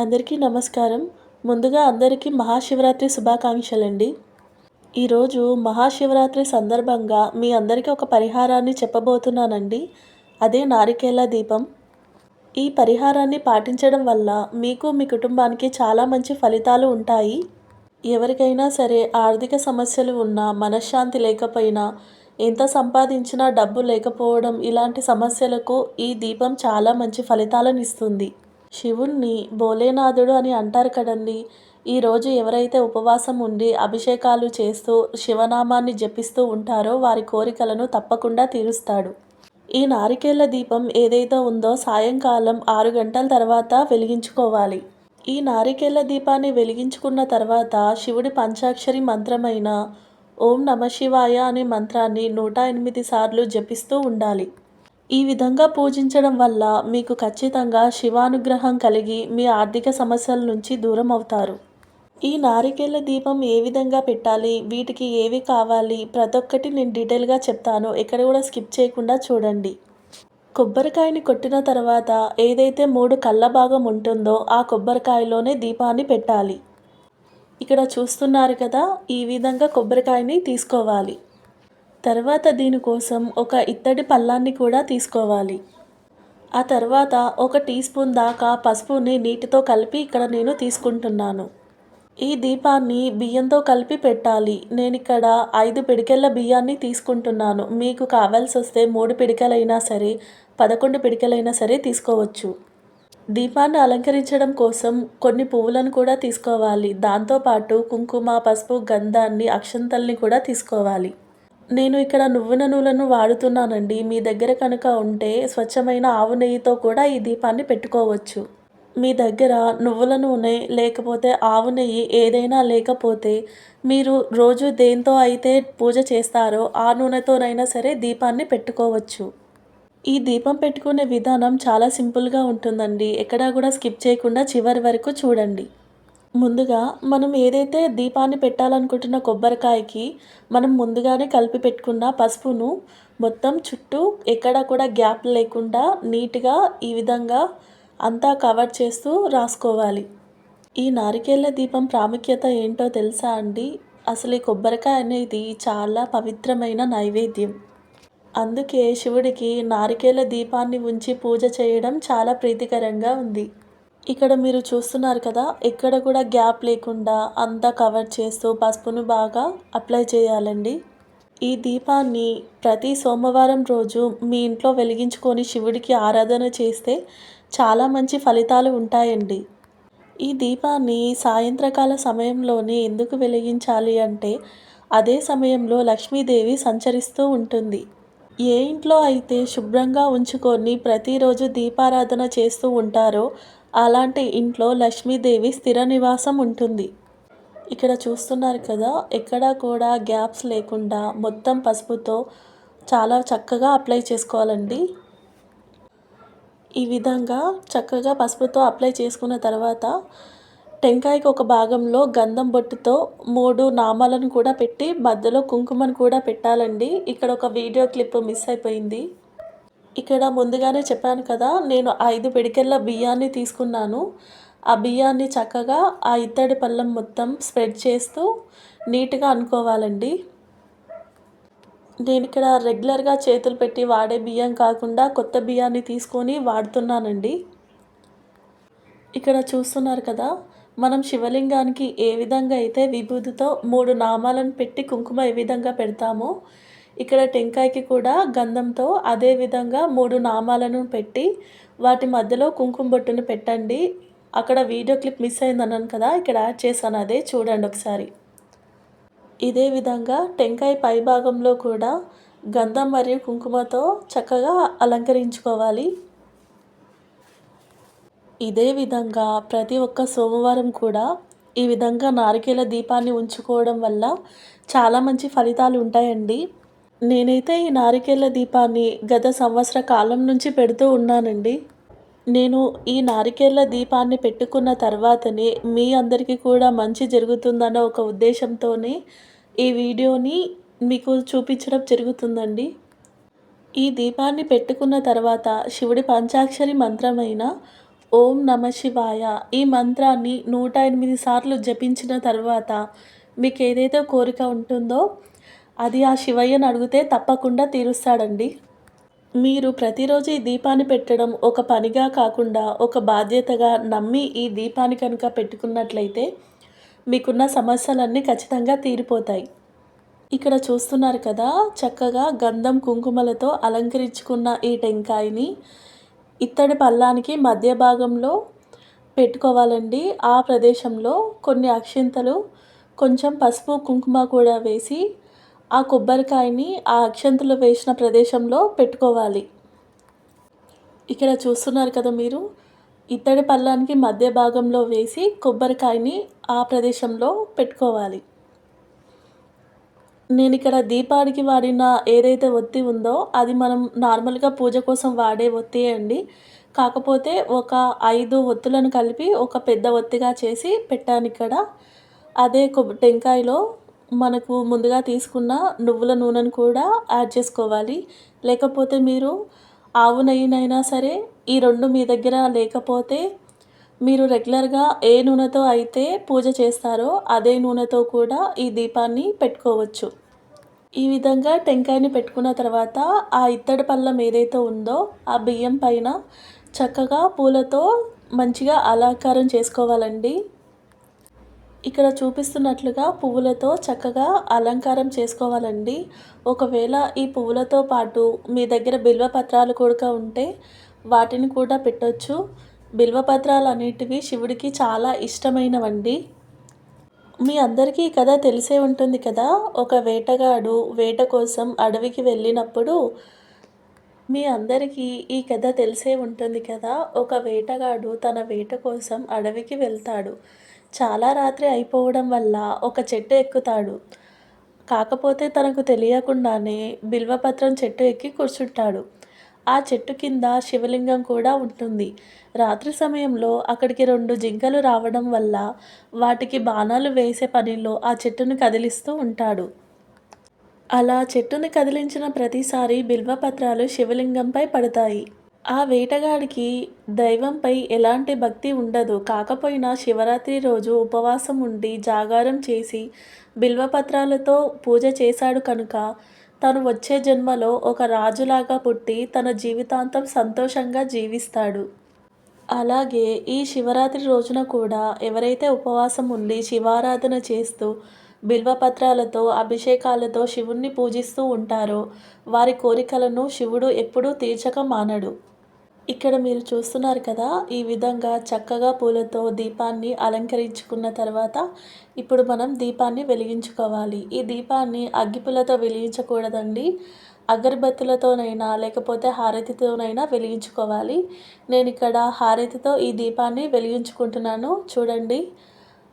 అందరికీ నమస్కారం. ముందుగా అందరికీ మహాశివరాత్రి శుభాకాంక్షలండి. ఈరోజు మహాశివరాత్రి సందర్భంగా మీ అందరికీ ఒక పరిహారాన్ని చెప్పబోతున్నానండి. అదే నారికేళ దీపం. ఈ పరిహారాన్ని పాటించడం వల్ల మీకు మీ కుటుంబానికి చాలా మంచి ఫలితాలు ఉంటాయి. ఎవరికైనా సరే ఆర్థిక సమస్యలు ఉన్నా మనశ్శాంతి లేకపోయినా ఎంత సంపాదించినా డబ్బు లేకపోవడం ఇలాంటి సమస్యలకు ఈ దీపం చాలా మంచి ఫలితాలను ఇస్తుంది. శివుణ్ణి భోలేనాథుడు అని అంటారు కదండి. ఈరోజు ఎవరైతే ఉపవాసం ఉండి అభిషేకాలు చేస్తూ శివనామాన్ని జపిస్తూ ఉంటారో వారి కోరికలను తప్పకుండా తీరుస్తాడు. ఈ నారికేళ్ళ దీపం ఏదైతే ఉందో సాయంకాలం ఆరు గంటల తర్వాత వెలిగించుకోవాలి. ఈ నారికేళ్ళ దీపాన్ని వెలిగించుకున్న తర్వాత శివుడి పంచాక్షరి మంత్రమైన ఓం నమ శివాయ అనే మంత్రాన్ని నూట ఎనిమిది సార్లు జపిస్తూ ఉండాలి. ఈ విధంగా పూజించడం వల్ల మీకు ఖచ్చితంగా శివానుగ్రహం కలిగి మీ ఆర్థిక సమస్యల నుంచి దూరం అవుతారు. ఈ నారికేళ్ళ దీపం ఏ విధంగా పెట్టాలి? వీటికి ఏవి కావాలి? ప్రతి ఒక్కటి నేను డీటెయిల్గా చెప్తాను. ఎక్కడ కూడా స్కిప్ చేయకుండా చూడండి. కొబ్బరికాయని కొట్టిన తర్వాత ఏదైతే మూడు కళ్ళ భాగం ఉంటుందో ఆ కొబ్బరికాయలోనే దీపాన్ని పెట్టాలి. ఇక్కడ చూస్తున్నారు కదా ఈ విధంగా కొబ్బరికాయని తీసుకోవాలి. తర్వాత దీనికోసం ఒక ఇత్తడి పళ్ళాన్ని కూడా తీసుకోవాలి. ఆ తర్వాత ఒక టీ స్పూన్ దాకా పసుపుని నీటితో కలిపి ఇక్కడ నేను తీసుకుంటున్నాను. ఈ దీపాన్ని బియ్యంతో కలిపి పెట్టాలి. నేను ఇక్కడ ఐదు పిడికెళ్ళ బియ్యాన్ని తీసుకుంటున్నాను. మీకు కావాల్సి వస్తే మూడు పిడికలైనా సరే పదకొండు పిడికలైనా సరే తీసుకోవచ్చు. దీపాన్ని అలంకరించడం కోసం కొన్ని పువ్వులను కూడా తీసుకోవాలి. దాంతోపాటు కుంకుమ పసుపు గంధాన్ని అక్షంతల్ని కూడా తీసుకోవాలి. నేను ఇక్కడ నువ్వుల నూనెను వాడుతున్నానండి. మీ దగ్గర కనుక ఉంటే స్వచ్ఛమైన ఆవు నెయ్యితో కూడా ఈ దీపాన్ని పెట్టుకోవచ్చు. మీ దగ్గర నువ్వుల నూనె లేకపోతే ఆవు నెయ్యి ఏదైనా లేకపోతే మీరు రోజు దేంతో అయితే పూజ చేస్తారో ఆ నూనెతోనైనా సరే దీపాన్ని పెట్టుకోవచ్చు. ఈ దీపం పెట్టుకునే విధానం చాలా సింపుల్గా ఉంటుందండి. ఎక్కడా కూడా స్కిప్ చేయకుండా చివరి వరకు చూడండి. ముందుగా మనం ఏదైతే దీపాన్ని పెట్టాలనుకుంటున్న కొబ్బరికాయకి మనం ముందుగానే కలిపి పెట్టుకున్న పసుపును మొత్తం చుట్టూ ఎక్కడా కూడా గ్యాప్ లేకుండా నీట్గా ఈ విధంగా అంతా కవర్ చేస్తూ రాసుకోవాలి. ఈ నారికేళ్ళ దీపం ప్రాముఖ్యత ఏంటో తెలుసా అండి? అసలు ఈ కొబ్బరికాయ అనేది చాలా పవిత్రమైన నైవేద్యం. అందుకే శివుడికి నారికేల దీపాన్ని ఉంచి పూజ చేయడం చాలా ప్రీతికరంగా ఉంది. ఇక్కడ మీరు చూస్తున్నారు కదా ఎక్కడ కూడా గ్యాప్ లేకుండా అంతా కవర్ చేస్తూ పసుపును బాగా అప్లై చేయాలండి. ఈ దీపాన్ని ప్రతి సోమవారం రోజు మీ ఇంట్లో వెలిగించుకొని శివుడికి ఆరాధన చేస్తే చాలా మంచి ఫలితాలు ఉంటాయండి. ఈ దీపాన్ని సాయంత్రకాల సమయంలోనే ఎందుకు వెలిగించాలి అంటే అదే సమయంలో లక్ష్మీదేవి సంచరిస్తూ ఉంటుంది. ఏ ఇంట్లో అయితే శుభ్రంగా ఉంచుకొని ప్రతిరోజు దీపారాధన చేస్తూ ఉంటారో అలాంటి ఇంట్లో లక్ష్మీదేవి స్థిర నివాసం ఉంటుంది. ఇక్కడ చూస్తున్నారు కదా ఎక్కడా కూడా గ్యాప్స్ లేకుండా మొత్తం పసుపుతో చాలా చక్కగా అప్లై చేసుకోవాలండి. ఈ విధంగా చక్కగా పసుపుతో అప్లై చేసుకున్న తర్వాత టెంకాయకి ఒక భాగంలో గంధం బొట్టుతో మూడు నామాలను కూడా పెట్టి మధ్యలో కుంకుమను కూడా పెట్టాలండి. ఇక్కడ ఒక వీడియో క్లిప్ మిస్ అయిపోయింది. ఇక్కడ ముందుగానే చెప్పాను కదా నేను ఐదు పిడికెళ్ళ బియ్యాన్ని తీసుకున్నాను. ఆ బియ్యాన్ని చక్కగా ఆ ఇత్తడి పళ్ళం మొత్తం స్ప్రెడ్ చేస్తూ నీట్గా అనుకోవాలండి. నేను ఇక్కడ రెగ్యులర్గా చేతులు పెట్టి వాడే బియ్యం కాకుండా కొత్త బియ్యాన్ని తీసుకొని వాడుతున్నానండి. ఇక్కడ చూస్తున్నారు కదా మనం శివలింగానికి ఏ విధంగా అయితే విభూతితో మూడు నామాలను పెట్టి కుంకుమ ఏ విధంగా పెడతామో ఇక్కడ టెంకాయకి కూడా గంధంతో అదే విధంగా మూడు నామాలను పెట్టి వాటి మధ్యలో కుంకుమ బొట్టును పెట్టండి. అక్కడ వీడియో క్లిప్ మిస్ అయిందన్నాను కదా ఇక్కడ యాడ్ చేశాను అదే చూడండి ఒకసారి. ఇదే విధంగా టెంకాయ పై భాగంలో కూడా గంధం మరియు కుంకుమతో చక్కగా అలంకరించుకోవాలి. ఇదే విధంగా ప్రతి ఒక్క సోమవారం కూడా ఈ విధంగా నారికేల దీపాన్ని ఉంచుకోవడం వల్ల చాలా మంచి ఫలితాలు ఉంటాయండి. నేనైతే ఈ నారికేళ్ళ దీపాన్ని గత సంవత్సర కాలం నుంచి పెడుతూ ఉన్నానండి. నేను ఈ నారికేళ్ళ దీపాన్ని పెట్టుకున్న తర్వాతనే మీ అందరికీ కూడా మంచి జరుగుతుందన్న ఒక ఉద్దేశంతోనే ఈ వీడియోని మీకు చూపించడం జరుగుతుందండి. ఈ దీపాన్ని పెట్టుకున్న తర్వాత శివుడి పంచాక్షరి మంత్రమైన ఓం నమ శివాయ ఈ మంత్రాన్ని నూట ఎనిమిది సార్లు జపించిన తర్వాత మీకు ఏదైతే కోరిక ఉంటుందో అది ఆ శివయ్యను అడిగితే తప్పకుండా తీరుస్తాడండి. మీరు ప్రతిరోజు ఈ దీపాన్ని పెట్టడం ఒక పనిగా కాకుండా ఒక బాధ్యతగా నమ్మి ఈ దీపాన్ని కనుక పెట్టుకున్నట్లయితే మీకున్న సమస్యలన్నీ ఖచ్చితంగా తీరిపోతాయి. ఇక్కడ చూస్తున్నారు కదా చక్కగా గంధం కుంకుమలతో అలంకరించుకున్న ఈ టెంకాయని ఇత్తడి పల్లానికి మధ్య భాగంలో పెట్టుకోవాలండి. ఆ ప్రదేశంలో కొన్ని అక్షింతలు కొంచెం పసుపు కుంకుమ కూడా వేసి ఆ కొబ్బరికాయని ఆ అక్షంతలు వేసిన ప్రదేశంలో పెట్టుకోవాలి. ఇక్కడ చూస్తున్నారు కదా మీరు ఇత్తడి పళ్ళానికి మధ్య భాగంలో వేసి కొబ్బరికాయని ఆ ప్రదేశంలో పెట్టుకోవాలి. నేను ఇక్కడ దీపాడికి వాడిన ఏదైతే ఒత్తి ఉందో అది మనం నార్మల్గా పూజ కోసం వాడే ఒత్తి అండి. కాకపోతే ఒక ఐదు ఒత్తులను కలిపి ఒక పెద్ద ఒత్తిగా చేసి పెట్టాను ఇక్కడ. అదే కొబ్బ టెంకాయలో మనకు ముందుగా తీసుకున్న నువ్వుల నూనెను కూడా యాడ్ చేసుకోవాలి. లేకపోతే మీరు ఆవు నెయ్యినైనా సరే ఈ రెండు మీ దగ్గర లేకపోతే మీరు రెగ్యులర్గా ఏ నూనెతో అయితే పూజ చేస్తారో అదే నూనెతో కూడా ఈ దీపాన్ని పెట్టుకోవచ్చు. ఈ విధంగా టెంకాయని పెట్టుకున్న తర్వాత ఆ ఇత్తడి పళ్ళం ఏదైతే ఉందో ఆ బియ్యం పైన చక్కగా పూలతో మంచిగా అలంకారం చేసుకోవాలండి. ఇక్కడ చూపిస్తున్నట్లుగా పువ్వులతో చక్కగా అలంకారం చేసుకోవాలండి. ఒకవేళ ఈ పువ్వులతో పాటు మీ దగ్గర బిల్వ పత్రాలు కూడా ఉంటే వాటిని కూడా పెట్టొచ్చు. బిల్వ పత్రాలు అనేటివి శివుడికి చాలా ఇష్టమైనవండి. మీ అందరికీ ఈ కథ తెలిసే ఉంటుంది కదా? ఒక వేటగాడు వేట కోసం అడవికి వెళ్ళినప్పుడు మీ అందరికీ ఈ కథ తెలిసే ఉంటుంది కదా? ఒక వేటగాడు తన వేట కోసం అడవికి వెళ్తాడు. చాలా రాత్రి అయిపోవడం వల్ల ఒక చెట్టు ఎక్కుతాడు. కాకపోతే తనకు తెలియకుండానే బిల్వపత్రం చెట్టు ఎక్కి కూర్చుంటాడు. ఆ చెట్టు కింద శివలింగం కూడా ఉంటుంది. రాత్రి సమయంలో అక్కడికి రెండు జింకలు రావడం వల్ల వాటికి బాణాలు వేసే పనిలో ఆ చెట్టును కదిలిస్తూ ఉంటాడు. అలా చెట్టుని కదిలించిన ప్రతిసారి బిల్వపత్రాలు శివలింగంపై పడతాయి. ఆ వేటగాడికి దైవంపై ఎలాంటి భక్తి ఉండదు. కాకపోయినా శివరాత్రి రోజు ఉపవాసం ఉండి జాగారం చేసి బిల్వపత్రాలతో పూజ చేశాడు కనుక తను వచ్చే జన్మలో ఒక రాజులాగా పుట్టి తన జీవితాంతం సంతోషంగా జీవిస్తాడు. అలాగే ఈ శివరాత్రి రోజున కూడా ఎవరైతే ఉపవాసం ఉండి శివారాధన చేస్తూ బిల్వపత్రాలతో అభిషేకాలతో శివుణ్ణి పూజిస్తూ ఉంటారో వారి కోరికలను శివుడు ఎప్పుడూ తీర్చక మానడు. ఇక్కడ మీరు చూస్తున్నారు కదా ఈ విధంగా చక్కగా పూలతో దీపాన్ని అలంకరించుకున్న తర్వాత ఇప్పుడు మనం దీపాన్ని వెలిగించుకోవాలి. ఈ దీపాన్ని అగ్గిపులతో వెలిగించకూడదండి. అగరబత్తులతోనైనా లేకపోతే హారతితోనైనా వెలిగించుకోవాలి. నేను ఇక్కడ హారతితో ఈ దీపాన్ని వెలిగించుకుంటున్నాను. చూడండి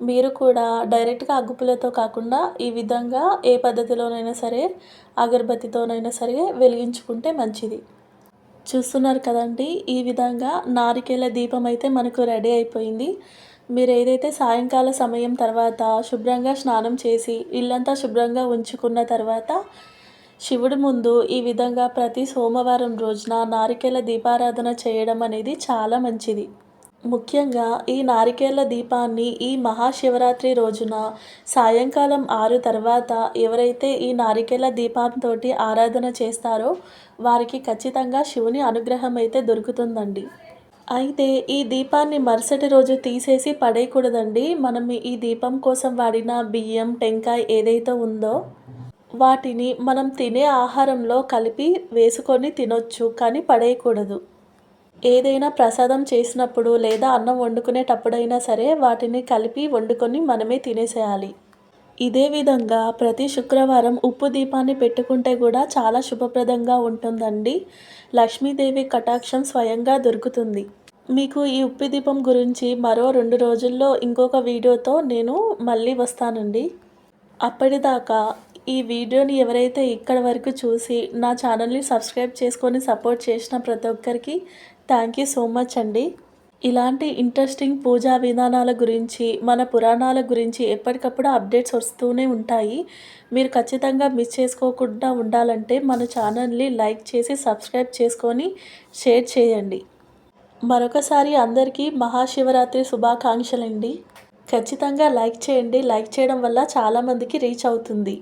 మీరు కూడా డైరెక్ట్గా అగ్గుపులతో కాకుండా ఈ విధంగా ఏ పద్ధతిలోనైనా సరే అగరబత్తితోనైనా సరే వెలిగించుకుంటే మంచిది. చూస్తున్నారు కదండి ఈ విధంగా నారికేల దీపం అయితే మనకు రెడీ అయిపోయింది. మీరు ఏదైతే సాయంకాల సమయం తర్వాత శుభ్రంగా స్నానం చేసి ఇల్లంతా శుభ్రంగా ఉంచుకున్న తర్వాత శివుడి ముందు ఈ విధంగా ప్రతి సోమవారం రోజున నారికేల దీపారాధన చేయడం అనేది చాలా మంచిది. ముఖ్యంగా ఈ నారికేళ్ళ దీపాన్ని ఈ మహాశివరాత్రి రోజున సాయంకాలం ఆరు తర్వాత ఎవరైతే ఈ నారికేల దీపంతో ఆరాధన చేస్తారో వారికి ఖచ్చితంగా శివుని అనుగ్రహం అయితే దొరుకుతుందండి. అయితే ఈ దీపాన్ని మరుసటి రోజు తీసేసి పడేయకూడదండి. మనం ఈ దీపం కోసం వాడిన బియ్యం టెంకాయ ఏదైతే ఉందో వాటిని మనం తినే ఆహారంలో కలిపి వేసుకొని తినొచ్చు కానీ పడేయకూడదు. ఏదైనా ప్రసాదం చేసినప్పుడు లేదా అన్నం వండుకునేటప్పుడైనా సరే వాటిని కలిపి వండుకొని మనమే తినేసేయాలి. ఇదే విధంగా ప్రతి శుక్రవారం ఉప్పు దీపాన్ని పెట్టుకుంటే కూడా చాలా శుభప్రదంగా ఉంటుందండి. లక్ష్మీదేవి కటాక్షం స్వయంగా దొరుకుతుంది. మీకు ఈ ఉప్పు దీపం గురించి మరో రెండు రోజుల్లో ఇంకొక వీడియోతో నేను మళ్ళీ వస్తానండి. అప్పటిదాకా ఈ వీడియోని ఎవరైతే ఇక్కడ వరకు చూసి నా ఛానల్ని సబ్స్క్రైబ్ చేసుకొని సపోర్ట్ చేసిన ప్రతి ఒక్కరికి థ్యాంక్ యూ సో మచ్ అండి ఇలాంటి ఇంట్రెస్టింగ్ పూజా విధానాల గురించి మన పురాణాల గురించి ఎప్పటికప్పుడు అప్డేట్స్ వస్తూనే ఉంటాయి. మీరు ఖచ్చితంగా మిస్ చేసుకోకుండా ఉండాలంటే మన ఛానల్ని లైక్ చేసి సబ్స్క్రైబ్ చేసుకొని షేర్ చేయండి. మరొకసారి అందరికీ మహాశివరాత్రి శుభాకాంక్షలండి. ఖచ్చితంగా లైక్ చేయండి. లైక్ చేయడం వల్ల చాలామందికి రీచ్ అవుతుంది.